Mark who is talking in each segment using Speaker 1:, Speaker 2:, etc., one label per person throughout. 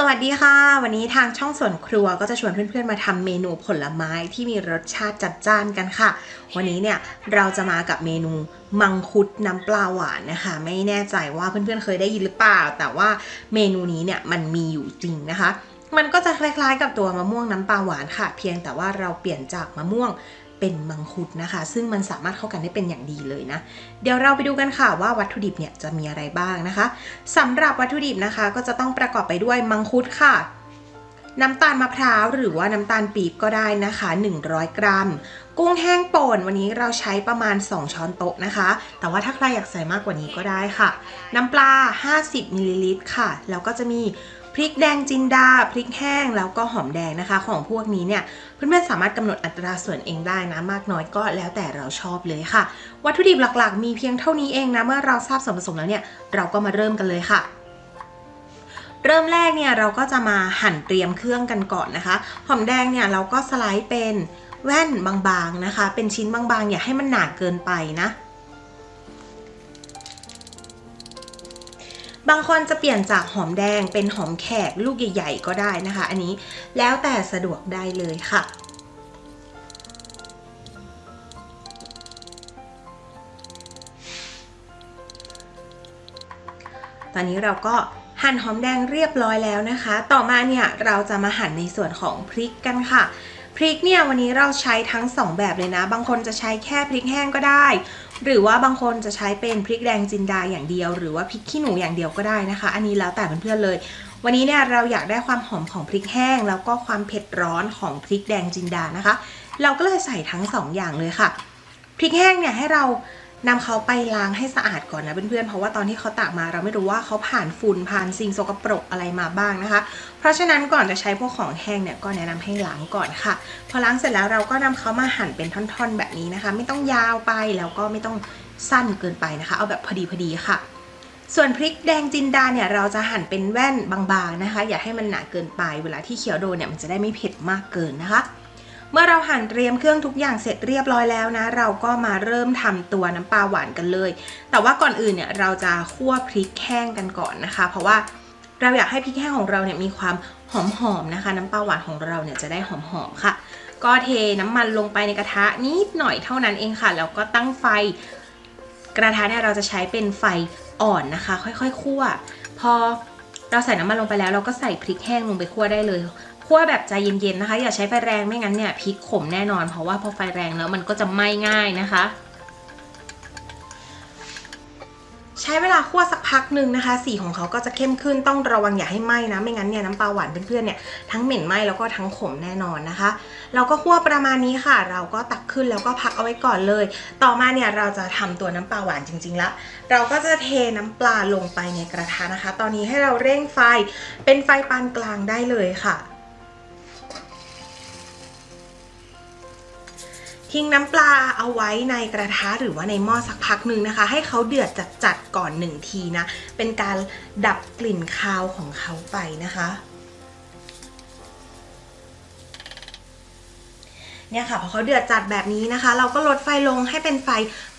Speaker 1: สวัสดีค่ะ วันนี้ทางช่องส่วนครัวก็จะชวนเพื่อนๆมาทำเมนูผลไม้ที่มีรสชาติจัดจ้านกันค่ะ วันนี้เนี่ยเราจะมากับเมนูมังคุดน้ำปลาหวานนะคะ ไม่แน่ใจว่าเพื่อนๆเคยได้ยินหรือเปล่า แต่ว่าเมนูนี้เนี่ยมันมีอยู่จริงนะคะ มันก็จะคล้ายๆกับตัวมะม่วงน้ำปลาหวานค่ะ เพียงแต่ว่าเราเปลี่ยนจากมะม่วง เป็นมังคุดนะคะ ซึ่งมันสามารถเข้ากันได้เป็นอย่างดีเลยนะ เดี๋ยวเราไปดูกันค่ะว่าวัตถุดิบเนี่ยจะมีอะไรบ้างนะคะสำหรับวัตถุดิบนะคะ ก็จะต้องประกอบไปด้วยมังคุดค่ะน้ำตาลมะพร้าวหรือว่าน้ำตาลปี๊บก็ได้นะคะ 100 กรัม กุ้งแห้งป่นวันนี้เราใช้ประมาณ 2 ช้อนโต๊ะนะคะ แต่ว่าถ้าใครอยากใส่มากกว่านี้ก็ได้ค่ะ น้ำปลา 50มิลลิลิตรค่ะ แล้วก็จะมี ริกแดงจินดา พริกแห้ง แล้วก็หอมแดงนะคะ ของพวกนี้เนี่ยเพื่อนๆสามารถกำหนดอัตราส่วนเองได้นะ มากน้อยก็แล้วแต่เราชอบเลยค่ะ วัตถุดิบหลักๆ มีเพียงเท่านี้เองนะ เมื่อเราทราบส่วนผสมแล้วเนี่ยเราก็มาเริ่มกันเลยค่ะเริ่มแรกเนี่ยเราก็จะมาหั่นเตรียมเครื่องกันก่อนนะคะ หอมแดงเนี่ยเราก็สไลด์เป็นแว่นบางๆนะคะ เป็นชิ้นบางๆอย่าให้มันหนาเกินไปนะ บางคนจะเปลี่ยนจากหอมแดงเป็นหอมแขกลูกใหญ่ๆ ก็ได้นะคะ อันนี้แล้วแต่สะดวกได้เลยค่ะตอนนี้เราก็หั่นหอมแดงเรียบร้อยแล้วนะคะ ต่อมาเนี่ยเราจะมาหั่นในส่วนของพริกกันค่ะ พริกเนี่ยวันนี้เราใช้ทั้ง 2 แบบเลยนะ บางคนจะใช้แค่พริกแห้งก็ได้ หรือว่าบางคนจะใช้เป็นพริกแดงจินดาอย่างเดียว หรือว่าพริกขี้หนูอย่างเดียวก็ได้นะคะ อันนี้แล้วแต่เพื่อนๆเลย วันนี้เนี่ยเราอยากได้ความหอมของพริกแห้ง แล้วก็ความเผ็ดร้อนของพริกแดงจินดานะคะ เราก็เลยใส่ทั้ง 2 อย่างเลยค่ะพริกแห้งเนี่ยให้เรา นำเขาไปล้างให้สะอาดก่อนนะเพื่อนๆ เพราะว่าตอนที่เขาตากมาเราไม่รู้ว่าเขาผ่านฝุ่นผ่านสิ่งสกปรกอะไรมาบ้างนะคะ เพราะฉะนั้นก่อนจะใช้พวกของแห้งเนี่ยก็แนะนำให้ล้างก่อนค่ะ พอล้างเสร็จแล้วเราก็นำเขามาหั่นเป็นท่อนๆแบบนี้นะคะ ไม่ต้องยาวไปแล้วก็ไม่ต้องสั้นเกินไปนะคะ เอาแบบพอดีพอดีค่ะ ส่วนพริกแดงจินดาเนี่ยเราจะหั่นเป็นแว่นบางๆนะคะ อย่าให้มันหนาเกินไป เวลาที่เคี้ยวโดนเนี่ยมันจะได้ไม่เผ็ดมากเกินนะคะ เมื่อเราหั่นเตรียมเครื่องทุกอย่างเสร็จเรียบร้อยแล้วนะ เราก็มาเริ่มทำตัวน้ำปลาหวานกันเลย แต่ว่าก่อนอื่นเนี่ยเราจะคั่วพริกแห้งกันก่อนนะคะ เพราะว่าเราอยากให้พริกแห้งของเราเนี่ยมีความหอมๆนะคะ น้ำปลาหวานของเราเนี่ยจะได้หอมๆค่ะ ก็เทน้ำมันลงไปในกระทะนิดหน่อยเท่านั้นเองค่ะ แล้วก็ตั้งไฟ กระทะเนี่ยเราจะใช้เป็นไฟอ่อนนะคะ ค่อยๆคั่ว พอเราใส่น้ำมันลงไปแล้ว เราก็ใส่พริกแห้งลงไปคั่วได้เลย คั่วแบบใจเย็นๆนะคะ อย่าใช้ไฟแรงไม่งั้นเนี่ยพริกขมแน่นอน เพราะว่าพอไฟแรงแล้วมันก็จะไหม้ง่ายนะคะ ใช้เวลาคั่วสักพักหนึ่งนะคะ สีของเขาก็จะเข้มขึ้นต้องระวังอย่าให้ไหม้นะ ไม่งั้นเนี่ยน้ำปลาหวานเพื่อนๆเนี่ยทั้งเหม็นไหม้แล้วก็ทั้งขมแน่นอนนะคะ เราก็คั่วประมาณนี้ค่ะ เราก็ตักขึ้นแล้วก็พักเอาไว้ก่อนเลย ต่อมาเนี่ยเราจะทำตัวน้ำปลาหวานจริงๆละเราก็จะเทน้ำปลาลงไปในกระทะนะคะ ตอนนี้ให้เราเร่งไฟเป็นไฟปานกลางได้เลยค่ะ ทิ้งน้ำปลาเอาไว้ในกระทะหรือว่าในหม้อสักพักหนึ่งนะคะ ให้เขาเดือดจัดๆก่อนหนึ่งทีนะ เป็นการดับกลิ่นคาวของเขาไปนะคะ เนี่ยค่ะพอเขาเดือดจัดแบบนี้นะคะ เราก็ลดไฟลงให้เป็นไฟ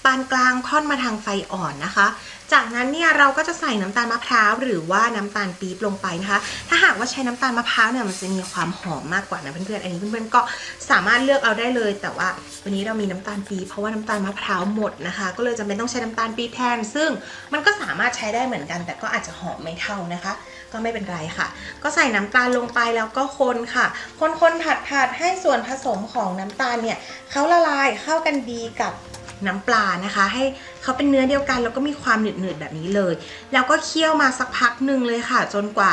Speaker 1: ปานกลางค่อนมาทางไฟอ่อนนะคะ จากนั้นเนี่ยเราก็จะใส่น้ำตาลมะพร้าวหรือว่าน้ำตาลปี๊บลงไปนะคะ ถ้าหากว่าใช้น้ำตาลมะพร้าวเนี่ยมันจะมีความหอมมากกว่านะเพื่อนๆอันนี้เพื่อนๆก็สามารถเลือกเอาได้เลย แต่ว่าวันนี้เรามีน้ำตาลปี๊บเพราะว่าน้ำตาลมะพร้าวหมดนะคะ ก็เลยจำเป็นต้องใช้น้ำตาลปี๊บแทน ซึ่งมันก็สามารถใช้ได้เหมือนกัน แต่ก็อาจจะหอมไม่เท่านะคะ ก็ไม่เป็นไรค่ะ ก็ใส่น้ำตาลลงไปแล้วก็คนค่ะ คนๆผัดๆให้ส่วนผสมของน้ำตาลเนี่ยเขาละลายเข้ากันดีกับน้ำปลานะคะ ให้เขาเป็นเนื้อเดียวกันแล้วก็มีความหนืดๆแบบนี้เลย แล้วก็เคี่ยวมาสักพักหนึ่งเลยค่ะ จนกว่า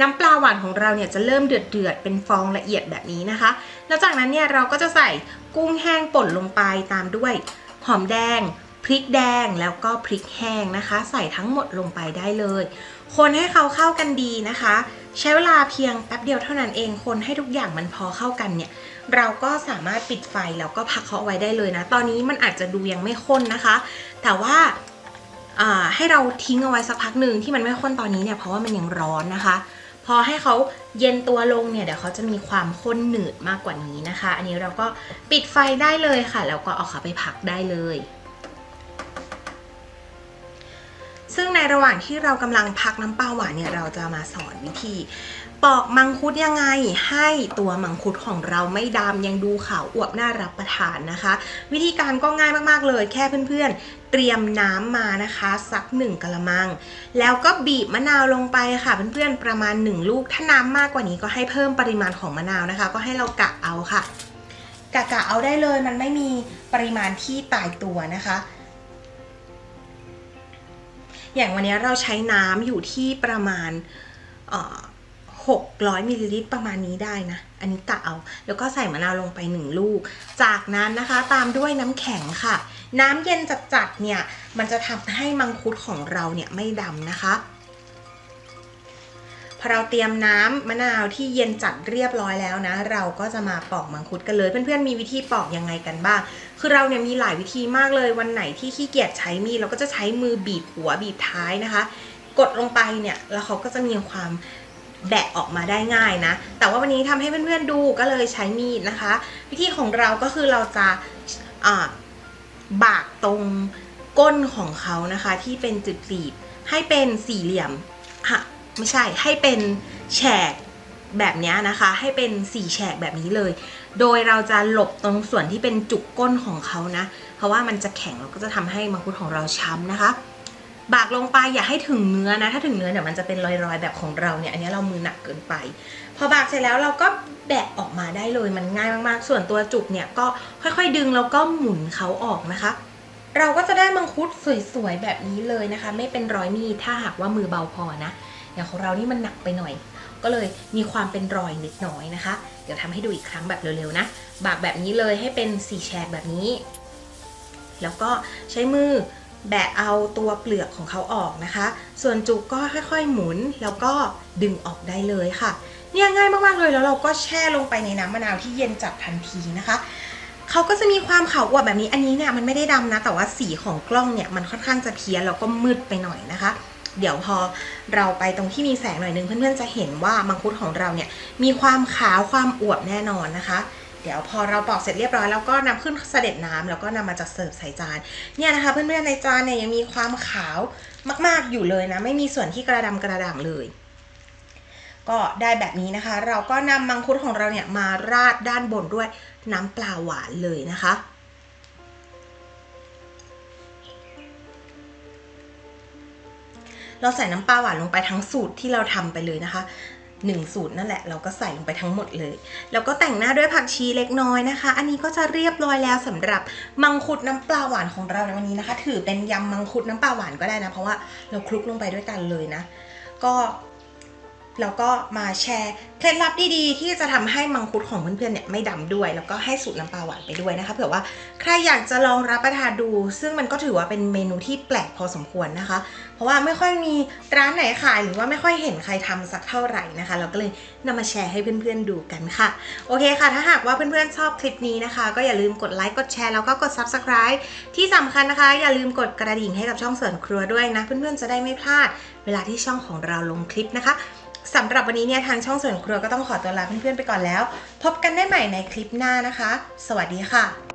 Speaker 1: น้ำปลาหวานของเราเนี่ยจะเริ่มเดือดเดือดๆเป็นฟองละเอียดแบบนี้นะคะ แล้วจากนั้นเนี่ยเราก็จะใส่กุ้งแห้งป่นลงไปตามด้วยหอมแดง พริกแดงแล้วก็พริกแห้งนะคะ ใส่ทั้งหมดลงไปได้เลย คนให้เขาเข้ากันดีนะคะ ใช้เวลาเพียงแป๊บเดียวเท่านั้นเอง คนให้ทุกอย่างมันพอเข้ากันเนี่ยเราก็สามารถปิดไฟแล้วก็พักเขาไว้ได้เลยนะ ตอนนี้มันอาจจะดูยังไม่ข้นนะคะ แต่ว่าให้เราทิ้งเอาไว้สักพักหนึ่งที่มันไม่ข้นตอนนี้เนี่ยเพราะว่ามันยังร้อนนะคะ พอให้เขาเย็นตัวลงเนี่ยเดี๋ยวเขาจะมีความข้นหนืดมากกว่านี้นะคะ อันนี้เราก็ปิดไฟได้เลยค่ะ แล้วก็เอาเขาไปพักได้เลย ซึ่งในระหว่างที่เรากำลังพักน้ำปลาหวานเนี่ยเราจะมาสอนวิธี ปอกมังคุดยังไง ให้ตัวมังคุดของเราไม่ดำยังดูขาวอวบน่ารับประทานนะคะ วิธีการก็ง่ายมากๆเลย แค่เพื่อนๆ เตรียมน้ำมานะคะสักหนึ่งกะละมัง แล้วก็บีบมะนาวลงไปค่ะเพื่อนๆประมาณ 1 ลูก ถ้าน้ำมากกว่านี้ก็ให้เพิ่มปริมาณของมะนาวนะคะ ก็ให้เรากะเอาค่ะกะกะเอาได้เลยมันไม่มีปริมาณที่ตายตัวนะคะ อย่างวันนี้เราใช้น้ำอยู่ที่ประมาณหกร้อยมิลลิลิตรประมาณนี้ได้นะ อันนี้กะเอา แล้วก็ใส่มะนาวลงไปหนึ่งลูก จากนั้นนะคะตามด้วยน้ำแข็งค่ะ น้ำเย็นจัดๆเนี่ย มันจะทำให้มังคุดของเราเนี่ยไม่ดำนะคะ พอเราเตรียมน้ำมะนาวที่เย็นจัดเรียบร้อยแล้วนะ เราก็จะมาปอกมังคุดกันเลย เพื่อนๆมีวิธีปอกยังไงกันบ้าง คือเราเนี่ยมีหลายวิธีมากเลยวันไหนที่ขี้เกียจใช้มีดเราก็จะใช้มือบีบหัวบีบท้ายนะคะ กดลงไปเนี่ยแล้วเขาก็จะมีความแบะออกมาได้ง่ายนะ แต่ว่าวันนี้ทำให้เพื่อนๆดูก็เลยใช้มีดนะคะ วิธีของเราก็คือเราจะอ่าบากตรงก้นของเขานะคะ ที่เป็นจุดรีบให้เป็นสี่เหลี่ยมฮะ ไม่ใช่ให้เป็นแฉกแบบนี้นะคะ ให้เป็นสี่แฉกแบบนี้เลย โดยเราจะหลบตรงส่วนที่เป็นจุกก้นของเขานะ เพราะว่ามันจะแข็งแล้วก็จะทำให้มังคุดของเราช้ำนะคะ บากลงไปอย่าให้ถึงเนื้อนะ ถ้าถึงเนื้อเดี๋ยวมันจะเป็นรอยๆแบบของเราเนี่ย อันนี้เรามือหนักเกินไป พอบากเสร็จแล้วเราก็แบะออกมาได้เลย มันง่ายมากๆ ส่วนตัวจุกเนี่ยก็ค่อยๆ ดึงแล้วก็หมุนเขาออกนะคะ เราก็จะได้มังคุดสวยๆแบบนี้เลยนะคะ ไม่เป็นรอยมีถ้าหากว่ามือเบาพอนะ อย่างของเรานี่มันหนักไปหน่อย ก็เลยมีความเป็นรอยนิดน้อยนะคะ เดี๋ยวทำให้ดูอีกครั้งแบบเร็วๆนะบากแบบนี้เลยให้เป็นสีแฉกแบบนี้ แล้วก็ใช้มือแบะเอาตัวเปลือกของเขาออกนะคะ ส่วนจุกก็ค่อยๆ หมุนแล้วก็ดึงออกได้เลยค่ะ เนี่ยง่ายมากๆเลยแล้วเราก็แช่ลงไปในน้ำมะนาวที่เย็นจัดทันทีนะคะเขาก็จะมีความขาวอวบแบบนี้ อันนี้เนี่ยมันไม่ได้ดำนะ แต่ว่าสีของกล้องเนี่ยมันค่อนข้างจะเพี้ยนแล้วก็มืดไปหน่อยนะคะ เดี๋ยวพอเราไปตรงที่มีแสงหน่อยนึงเพื่อนๆจะเห็นว่ามังคุดของเราเนี่ยมีความขาวความอวบแน่นอนนะคะ เดี๋ยวพอเราปอกเสร็จเรียบร้อยแล้วก็นำขึ้นเสด็จน้ำแล้วก็นำมาจัดเสิร์ฟใส่จานเนี่ยนะคะเพื่อนๆในจานเนี่ยยังมีความขาวมากๆอยู่เลยนะไม่มีส่วนที่กระดำกระด่างเลย ก็ได้แบบนี้นะคะ เราก็นำมังคุดของเราเนี่ยมาราดด้านบนด้วยน้ำปลาหวานเลยนะคะ เราใส่น้ำปลาหวานลงไปทั้งสูตรที่เราทำไปเลยนะคะหนึ่งสูตรนั่นแหละเราก็ใส่ลงไปทั้งหมดเลย แล้วก็แต่งหน้าด้วยผักชีเล็กน้อยนะคะ อันนี้ก็จะเรียบร้อยแล้วสำหรับมังคุดน้ำปลาหวานของเราในวันนี้นะคะ ถือเป็นยำมังคุดน้ำปลาหวานก็ได้นะ เพราะว่าเราคลุกลงไปด้วยกันเลยนะ ก็ แล้วก็มาแชร์เคล็ดลับดีๆ ที่จะทำให้มังคุดของเพื่อนๆเนี่ยไม่ดำด้วย แล้วก็ให้สูตรน้ำปลาหวานไปด้วยนะคะเผื่อว่าใครอยากจะลองรับประทานดู ซึ่งมันก็ถือว่าเป็นเมนูที่แปลกพอสมควรนะคะ เพราะว่าไม่ค่อยมีร้านไหนขายหรือว่าไม่ค่อยเห็นใครทำสักเท่าไหร่นะคะ เราก็เลยนำมาแชร์ให้เพื่อนๆดูกันค่ะ โอเคค่ะ ถ้าหากว่าเพื่อนๆชอบคลิปนี้นะคะ ก็อย่าลืมกดไลค์กดแชร์แล้วก็กด subscribe ที่สำคัญนะคะ อย่าลืมกดกระดิ่งให้กับช่องสริมครัวด้วยนะ เพื่อนๆจะได้ไม่พลาด เวลาที่ช่องของเราลงคลิปนะคะ สำหรับวันนี้เนี่ยทางช่องส่วนครัวก็ต้องขอตัวลาเพื่อนๆไปก่อนแล้ว พบกันได้ใหม่ในคลิปหน้านะคะ สวัสดีค่ะ